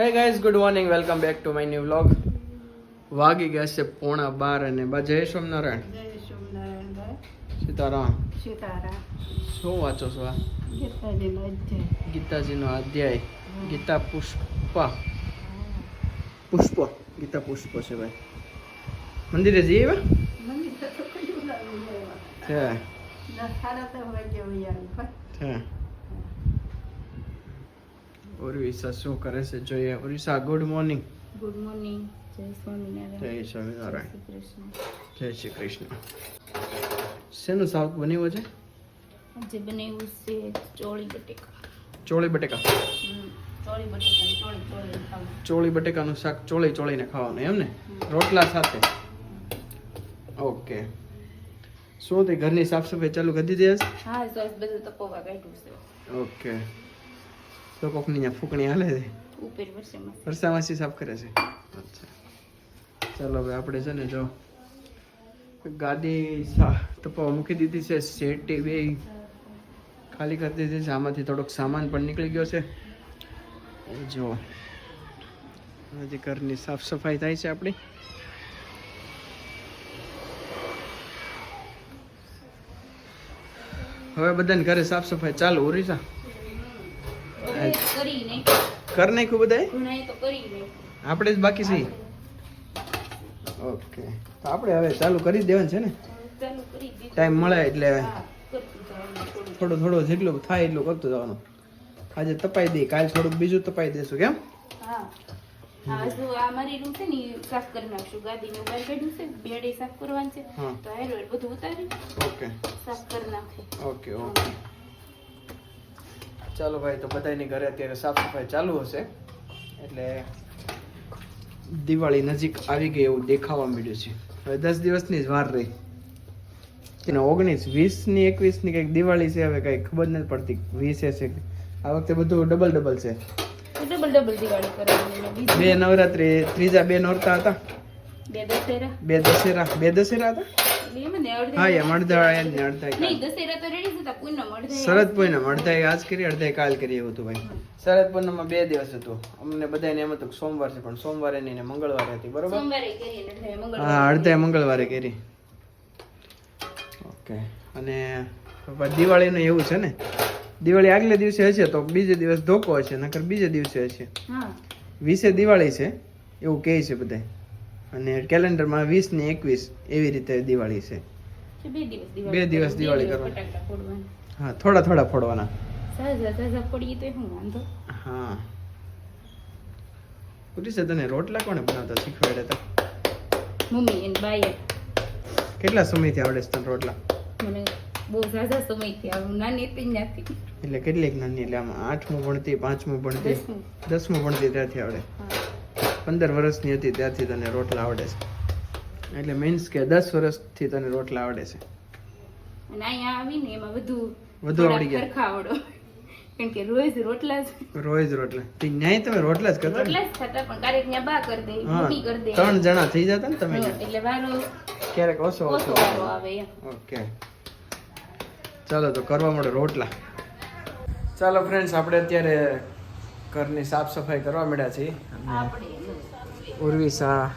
Hey guys good morning welcome back to my new vlog વાગી ગયા છે પોણા બાર અને બા જય સોમનારાયણ. સીતારામ. સીતારામ. શું વાંચો છો આ? ગીતાજીનો અધ્યાય. ગીતા પુષ્પ. પુષ્પ. ગીતા પુષ્પ છે ભાઈ. મંદિરે જઈએ બા મંદિર તો કયું લાવી લેવા છે. ઓરવિસા શું કરે છે? જોઈએ. Urvisha good morning good morning જય સ્વામિનારાયણ. જય સ્વામિનારાયણ. જય શ્રી કૃષ્ણ. શેનું શાક બનાવ્યું છે આજે બનાવ્યું છે ચોળી બટેકા. ચોળી બટેકા. ચોળી બટેકા ચોળી ચોળી ચોળી બટેકાનું શાક ચોળી ચોળીને ખાવાનું એમ ને? રોટલા સાથે. ઓકે. શું તે ઘરની સાફ સફાઈ ચાલુ કરી દીધી હા સોસ બધું તપોવા કાઢ્યું છે. ઓકે. તો કોકની ત્યાં ફૂકણી હાલે છે. ઉપર સાફ કરે છે. અચ્છા. ચાલો હવે આપણે છે ને જો ગાડી સા તપાવા મૂકી દીધી છે. સેટી બે ખાલી કરી દીધી છે. આમાંથી થોડોક સામાન પણ નીકળી ગયો છે. જો હજી ઘરની સાફ સફાઈ થાય છે આપણી. હવે બધાને ઘરે સાફ સફાઈ ચાલુ ઓરીસા કર નાખ્યું બધાય આપણે જ બાકી છે ઓકે. તો આપણે હવે ચાલુ કરી દેવાનું છે ને? ચાલુ કરી ટાઈમ મળે એટલે થોડું થોડો જેટલું થાય એટલું કરતું જવાનું. આજે તપાઈ દઈ કાલ થોડુંક બીજું તપાઈ દેશું કેમ? હા. હા જો આ મારી રૂમ છે ને સાફ કરી નાખશું. ગાદીને બહાર કાઢ્યું છે બેડે સાફ કરવાનું છે. તો હેરો બધું ઉતારી ઓકે. સાફ કરી નાખે. Okay okay. ચાલો ભાઈ તો બધાની ઘરે અત્યારે સાફ સફાઈ ચાલુ હશે. એટલે દિવાળી નજીક આવી ગઈ એવું દેખાવા મળ્યું છે. હવે દસ દિવસની જ વાર રહી. એને ઓગણીસ વીસની એકવીસની કંઈક દિવાળી છે હવે કઈ ખબર નથી પડતી વીસે છે આ વખતે બધું ડબલ ડબલ છે. ડબલ ડબલ દિવાળી કરવાની બે નવરાત્રી ત્રીજા બે નોરતા હતા. બે દશેરા. બે દશેરા બે દશેરા હતા? પૂનમ શરદ પૂનમ અડધા આજ કરી અડધા કાલ કરી એવું હતું ભાઈ. શરદ પૂનમમાં બે દિવસ હતું. અમને બધાને એમ હતું સોમવાર છે પણ સોમવારે નહીં ને મંગળવારે હતી બરોબર? સોમવારે કરીએ ને અડધે મંગળવારે હા અડધા મંગળવારે કરી. ઓકે. અને દિવાળીનું એવું છે ને? દિવાળી આગલે દિવસે હશે તો બીજે દિવસ ધોકો હશે નકર બીજે દિવસે હશે. હા. વીસે દિવાળી છે એવું કહે છે બધા અને કેલેન્ડરમાં વીસ ને એકવીસ એવી રીતે દિવાળી છે. બે દિવસ દિવાળી કરવાની. હા થોડા થોડા ફોડવાના. હા. પૂરી છે તને રોટલા કોને બનાવતા શીખવાડ્યા તો મમ્મી એન બાઈએ. કેટલા સમયથી આવડે છે તને રોટલા? મને બહુ ઝાઝા સમયથી આવું નાની હતી નથી એટલે કેટલીક નાની એટલે આમ આઠમું ભણતી પાંચમું ભણતી દસમું. દસમું ભણતી ત્યાંથી આવડે. હા. પંદર વર્ષની હતી ત્યારથી તને રોટલા આવડે છે. એટલે મીન્સ કે દસ વર્ષથી તને રોટલા આવડે છે. અને અહીંયા આવીને એમાં વધુ વધુ આવડી ગયા. સરખા કારણ કે રોજ રોટલા રોજ રોટલા. તે ન્યાય તમે રોટલા જ કરતા રોટલા જ ખાતા પણ ક્યારેક ત્યાં બા કરી દે હા મમ્મી કરી દે. ત્રણ જણા થઈ જતા ને તમે એટલે વારો ક્યારેક ઓછો ઓછો ઓછો વારો આવે ઓકે. ચાલો તો કરવા મળે રોટલા. ચાલો ફ્રેન્ડ્સ આપણે અત્યારે ઘરની સાફ સફાઈ કરવા મળ્યા છીએ. આપણે ઉર્વિસા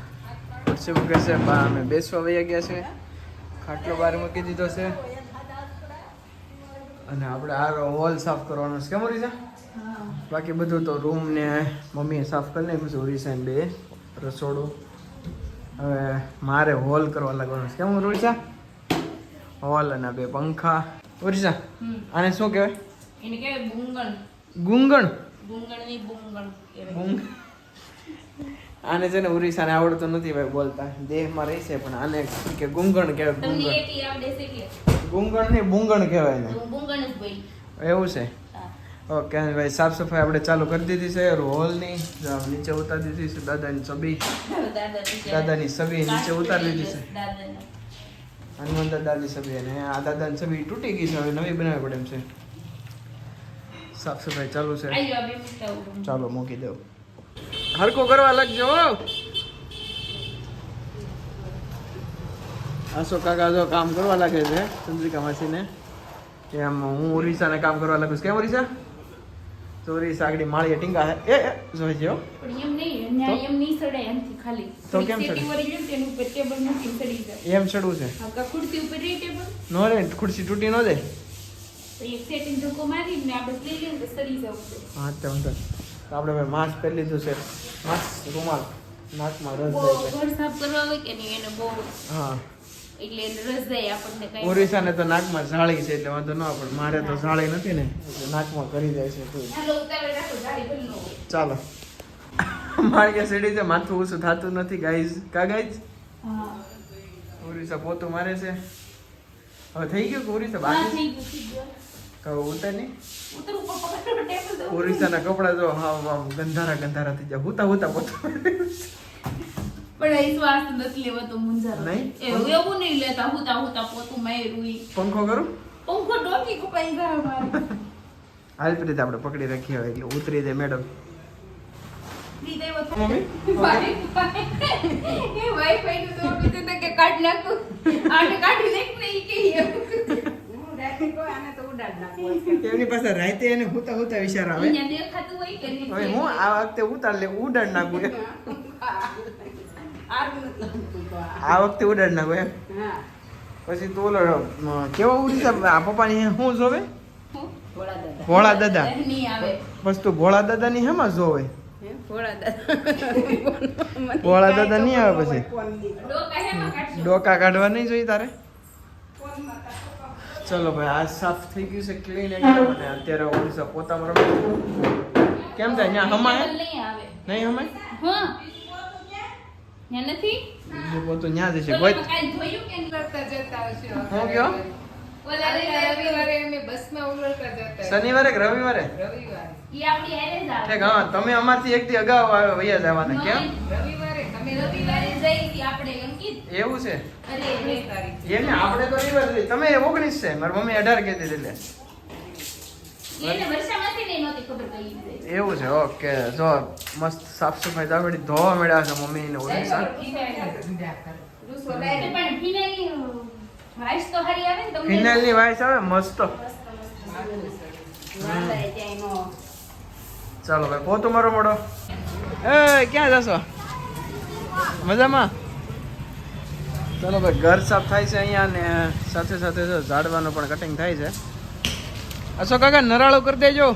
ખુરશી મૂકે છે બા અમે બેસવા વહી ગયા છે. ખાટલો બહાર મૂકી દીધો છે. અને આપણે આ હોલ સાફ કરવાનો છે. કેમ ઉર્વિસા બાકી બધું તો રૂમ ને મમ્મીએ સાફ કરી નાખ્યું છે ઉર્વિસા બે રસોડું. હવે મારે હોલ કરવા લાગવાનો છે. કેમ ઉર્વિસા હોલ અને બે પંખા. ઉર્વિસા હમ. આને શું કહેવાય ગુંગણ. ગુંગણ? આને છે ને ઉરીસાને આવડતું નથી ભાઈ બોલતા. દેહમાં રહી છે પણ આને કે ગુંગણ કહેવાય ગુંગણ. ગુંગણ નહીં બુંગણ કહેવાય ને બુંગણ જ એવું છે? ઓકે ભાઈ સાફ સફાઈ આપણે ચાલુ કરી દીધી છે. હોલની નીચે ઉતારી દીધી છે દાદાની છબી દાદાની છબી નીચે ઉતારી દીધી છે. હનુમાન દાદાની. છબી અને આ દાદાની છબી તૂટી ગઈ છે હવે નવી બનાવવી પડે એમ છે. સાફ સફાઈ ચાલુ છે. ચાલો મૂકી દઉં. હરકો કરવા લાગજો આસો કાકા જો કામ કરવા લાગે છે ચંદ્રિકા માસીને. એમ હું ઓરિસાને કામ કરવા લાગુ છું. કેમ ઓરિસા? તો ઓરિસા આગળ માળીએ ટીંગા હે. એ જોઈ જો એમ નહીં એમ નહીં સડાય એમથી ખાલી. તો કેમ સડે? વળી લે ને તેનું ઉપર ટેબલ મૂકીને સડી જાય. એમ ચડવું છે. ખુરશી ઉપર ટેબલ નો રે ખુરશી તૂટી ન જાય. એક સેટીને ધક્કો મારીને આપણે લઈ લઈએ ને જવું છે. હા તે આપણે માસ્ક પહેરી લીધું છે. માસ્ક રૂમાલ. નાકમાં રસ જાય ઘર સાફ કરવા હોય કે નહીં એને બહુ હા. એટલે રસ જાય આપણને કઈ. ઓરિસાને તો નાકમાં ઝાળી છે એટલે વાંધો ન પણ મારે તો ઝાળી નથી ને. એટલે નાકમાં કરી જાય છે તું હાલો ઉતાવળ રાખો ચાલો. મારે કે સીડી છે માથું ઓછું થતું નથી ગાઈઝ કા ગાઈઝ હા. ઓરિસા પોતું મારે છે. હવે થઈ ગયું ઓરિસા બાકી થઈ ગયું. તો ઉતર નહીં ઉતર ઉપર પકડો, ટેબલ દો. ઓરિસાના કપડા જો હા આમ ગંધારા ગંધારા થઈ જાય હુતા હુતા પોતું પણ એ શ્વાસ નથી લેવાતો મુંજારો નહીં? એવું એવું નહીં લેતા હુતા હુતા પોતું માર્યું પંખો કરું પંખો ડોકી કપાઈ મારે હાલ આપણે પકડી રાખીએ હવે એટલે ઉતરી જાય મેડમ મમ્મી? નું તો કે કાઢ નાખું. આને કાઢી નાખ ને ઈ કે એવું. એમની પાસે રાતે એને હુતા હુતા વિચાર આવે? હવે હું આ વખતે ઉતાર લે ઉડાડ નાખું એમ. આ. વખતે ઉડાડ નાખું એમ. પછી તો ઓલો કેવા ઉડી આ પપ્પાની શું જોવે? ભોળા દાદા. બસ તું ભોળા દાદાની હેમાં જોવે? ભોળા દાદા. નહીં આવે પછી? ડોકા ડોકા કાઢવા નહીં જોઈએ તારે? ચલો ભાઈ આ સાફ થઈ ગયું છે ક્લીન એકદમ અને અત્યારે ઓડિશા પોતામાં રમે કેમ થાય ત્યાં હમાય? નહીં હમાય? હા. ત્યાં નથી? પોતું ત્યાં જશે કોઈ? હું કયો? શનિવારે કે રવિવારે? તમે અમારથી એક થી અગાઉ આવે વૈયા જવાના કેમ? રવિવારે. જઈ આપણે એવું છે? એને આપણે તો રવિવાર તમે ઓગણીસ છે. મારી મમ્મી અઢાર કહેતી હતી એટલે. એવું છે. ઓકે. જો મસ્ત સાફ સફાઈ દાવડી ધોવા મળ્યા છે મમ્મી ને ઓગણીસ ફિનાઇલની વાઇસ આવે? મસ્ત. ચાલો ભાઈ પોતું મારો મોડો એ ક્યાં જશો? મજામાં? ચાલો ભાઈ ઘર સાફ થાય છે અહીંયા ને સાથે સાથે જો ઝાડવાનું પણ કટિંગ થાય છે અશોક કાકા નરાળો કરી દેજો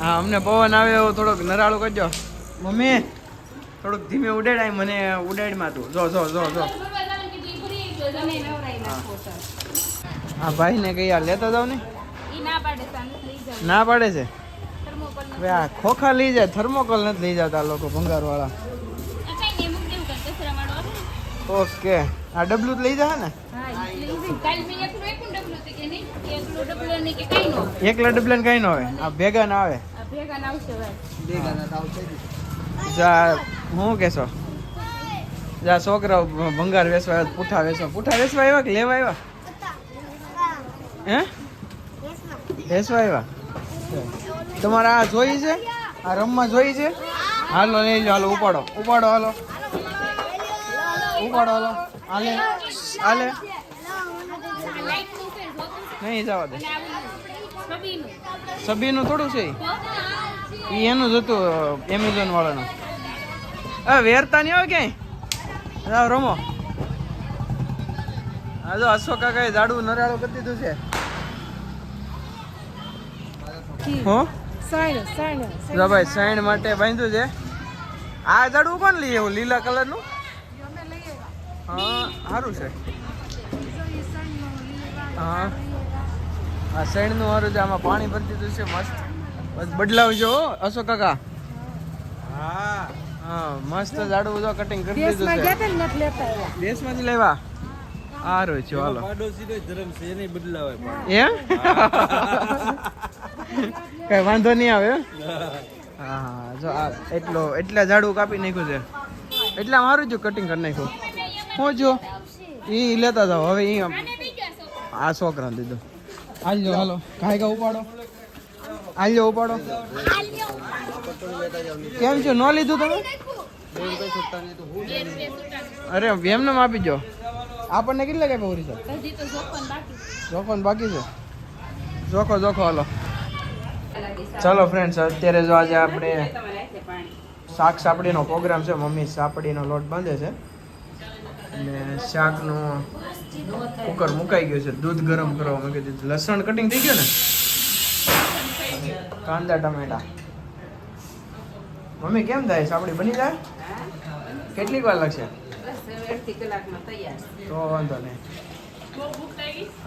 હા અમને પવન આવે એવો થોડોક નરાળો કરજો મમ્મી થોડુંક ધીમે ઉડેડાય મને ઉડાડમાં તું જો જો જો જો હા ભાઈ ને ઈ ભૂલી ગયો. તમે નવરાઈ નાખો તો. આ કઈ લેતા જાવ ને ના પાડે છે. હવે ખોખા લઈ જાય થર્મોકોલ નથી લઈ જતા લોકો ભંગાર વાળા આ કાંઈ નહીં, મૂકી દેવું કાંઈ કચરાવાળો આવે ને. ઓકે. આ ડબલું જ લઈ જાય ને? એકલું ડબલું કાંઈ ન આવે. આ ભેગા ના આવે. જા હું કેશો? જા છોકરાઓ ભંગાર વેસવા આવ્યા પૂઠા વેસો પૂઠા વેચવા આવ્યા કે લેવા આવ્યા? હે? વેસવા આવ્યા? તમારે આ જોઈ છે? આ રમવા જોઈ છે? હાલો, લઈ લો હાલો, ઉપાડો. ઉપાડો, હાલો. ઉપાડો, હાલો. હાલે હાલે. નહીં, જવા દે. સબીનું થોડું છે? એ એનું જ હતું એમેઝોન વાળાનું. હવે વેરતા નહીં આવે ક્યાંય? રમો. હા જો અશોક કાકાએ જાડું નરાળું કરી દીધું છે. હો? જો ભાઈ સાઈન માટે બાંધ્યું છે. આ જાડું કોણ લઈએ એવું લીલા કલરનું? હા સારું છે. હા. આ સાઈડનું સારું છે આમાં પાણી ભરતી દીધું છે મસ્ત. બસ બદલાવજો હો, અશોક કાકા. હા. હા મસ્ત જાડું જો કટિંગ કરી દીધું છે. દેશમાંથી લેવા? સારું છે હાલો. એમ? કઈ વાંધો નહીં આવે હા. હા જો આ એટલો એટલા ઝાડું કાપી નાખ્યું છે. એટલા મારું જો કટિંગ કરી નાખ્યું. હું જો એ લેતા જાઓ. હવે છોકરો. આ છોકરાને દીધો. હાલજો હાલો. કાંઈ કા ઉપાડો. હાલજો ઉપાડો. કેમ છો? ન લીધું તમે. અરે એમને આપી જો આપણને કેટલા કાપ્યા તો બાકી જોખો બાકી છે? જોખો જોખો હાલો. ચાલો ફ્રેન્ડ્સ અત્યારે જો આજે આપણે શાક સાપડીનો પ્રોગ્રામ છે, મમ્મી સાપડીનો લોટ બાંધે છે. અને શાકનું કુકર મુકાઈ ગયું છે, દૂધ ગરમ કરવા મૂકી દીધું લસણ કટિંગ થઈ ગયું ને? કાંદા ટમેટા. મમ્મી, કેમ થાય? સાપડી બની જાય? કેટલીક વાર લાગશે? તો વાંધો નહીં.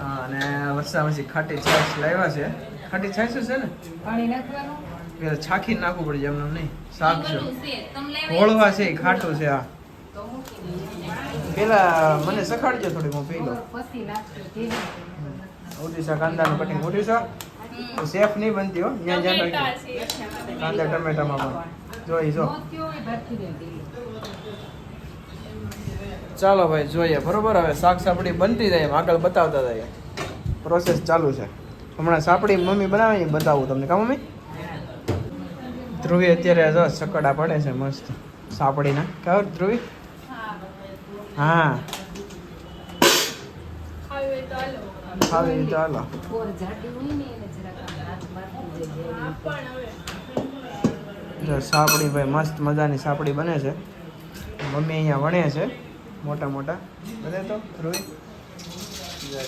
હા, અને વરસા પછી ખાટી છાશ લાવ્યા છે. ખાટી છાશ છે ને? પાણી નાખવાનું? છાખી નાખવું પડે એમને નહીં. શાક છે. છે. તમે લેવા ઘોળવા છે? ખાટો છે આ. તો પેલા મને સખાડજો થોડી હું પી લઉં. પછી નાખજો ધીરે ઓડીસા કાંદાનું કટિંગ ઓડીસા તો સેફ નહીં બનતી હો. ત્યાં જ્યાં રાખી કાંદા ટમેટામાં પણ. જોઈ જો. ચાલો ભાઈ જોઈએ. બરોબર? હવે શાક સાપડી બનતી જાય એમ. આગળ બતાવતા જાય. પ્રોસેસ ચાલુ છે. હમણાં સાપડી મમ્મી બનાવીને બતાવું તમને. કા મમ્મી? ધ્રુવી અત્યારે જો સકડા પડે છે મસ્ત સાપડીના. ખબર ધ્રુવી? હા. ખાવી તો હાલો. સાપડી ભાઈ મસ્ત મજાની સાપડી બને છે. મમ્મી અહીંયા વણે છે, મોટા મોટા. બને તો ધ્રુવી?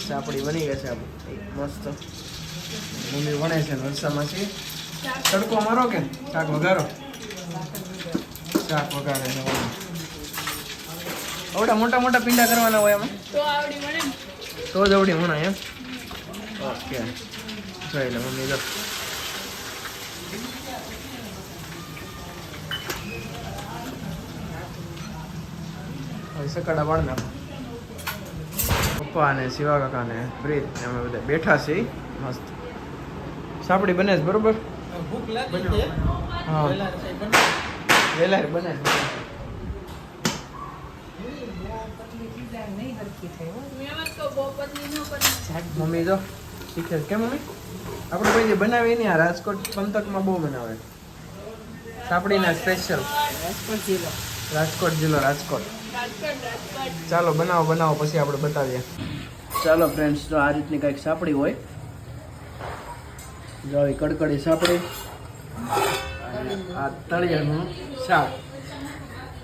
સાપડી બની ગઈ છે મસ્ત. મમ્મી વણે છે વરસામાં છે. તડકો મારો કે શાક વઘારો? શાક વઘારે છે આવડા મોટા મોટા પીંડા કરવાના હોય એમાં તો જ આવડી વણાય એમ? ઓકે. જોઈ લે મમ્મી જો. સકડા વાળ નાખો. પપ્પા અને શિવા કાકા ને પ્રીત અમે બધા બેઠા છીએ. મસ્ત. સાપડી બને છે બરોબર? ભૂખ લાગી છે. હા. વહેલા છે બને. વેલા બને છે મમ્મી જો શીખે કેમ મમ્મી? આપણે કોઈ જે બનાવી નહીં આ રાજકોટ પંથકમાં બહુ બનાવે. સાપડીના સ્પેશિયલ રાજકોટ જિલ્લો રાજકોટ. જિલ્લો રાજકોટ ચાલો બનાવો બનાવો પછી આપણે બતાવીએ. ચાલો ફ્રેન્ડ્સ તો આ રીતની કંઈક સાપડી હોય જો આવી કડકડી સાપડી. અને આ તળિયાનું શાક.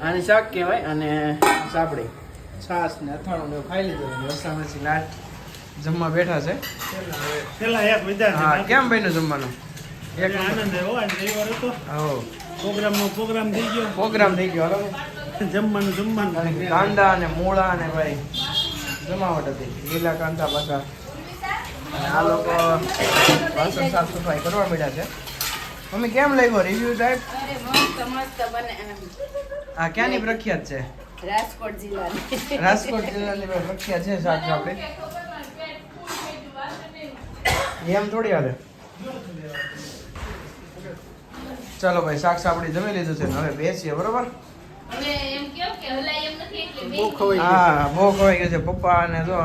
આને શાક કહેવાય અને સાપડી. છાસ ને અથાણું ને એવું ખાઈ લીધું. વરસાદમાંથી લાટ જમવા બેઠા છે. પેલા એક વિદ્યાર્થી હા. કેમ બન્યું જમવાનું? એક આનંદ હો આજ રવિવાર હતો. હો. પ્રોગ્રામનો પ્રોગ્રામ થઈ ગયો. પ્રોગ્રામ થઈ ગયો હાલો જમવાનું જમવાનું. કાંદા અને મૂળા ને ભાઈ જમાવટ હતી. લીલા કાંદા પાકા અને આ લોકો વાસણ સાફ સફાઈ કરવા મળ્યા છે. મમ્મી કેમ લાગ્યો રિવ્યુ સાહેબ અરે મસ્ત મસ્ત બને એમ. આ ક્યાંની પ્રખ્યાત છે? રાજકોટ જિલ્લાની. રાજકોટ જિલ્લાની પ્રખ્યાત છે શાક સાપડી એમ થોડી હાલે. ચાલો ભાઈ શાક સાપડી જમી લીધું છે ને હવે બેસીએ બરોબર? હવે એમ કહો કે હલાય એમ નથી એટલે બહુ ખવાઈ ગયું. હા બહુ ખવાઈ ગયું છે. પપ્પા અને જો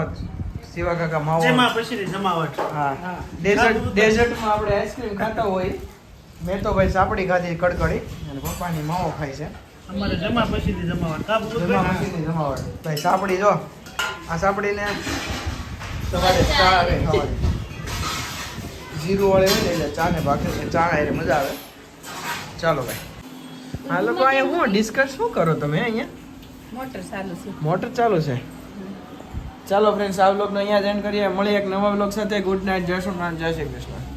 શિવા કાકા માવો. જેમાં પછીની જમાવટ. હા. હા. ડેઝર્ટ ડેઝર્ટમાં આપણે આઈસ્ક્રીમ ખાતા હોય. મેં તો ભાઈ સાપડી ખાધી કડકડી. અને પપ્પાની માવો ખાય છે. અમારે જમા પછીની જમાવટ. ભાઈ? પછીની જમાવટ. ભાઈ સાપડી જો. આ સાપડીને સવારે ચા આવે ખાવાની. જીરું વાળી હોય ને એટલે ચા ને ભાખરી ચા એટલે મજા આવે. ચાલો ભાઈ. હા લોકો અહીંયા હું ડિસ્કસ શું કરો તમે અહીંયા? મોટર ચાલુ છે. મોટર ચાલુ છે. ચાલો ફ્રેન્ડ્સ આ વ્લોગનો અહીંયા જ એન્ડ કરીએ. મળીએ એક નવા બ્લોગ સાથે. ગુડ નાઇટ જય સોમનાથ જય શ્રી કૃષ્ણ.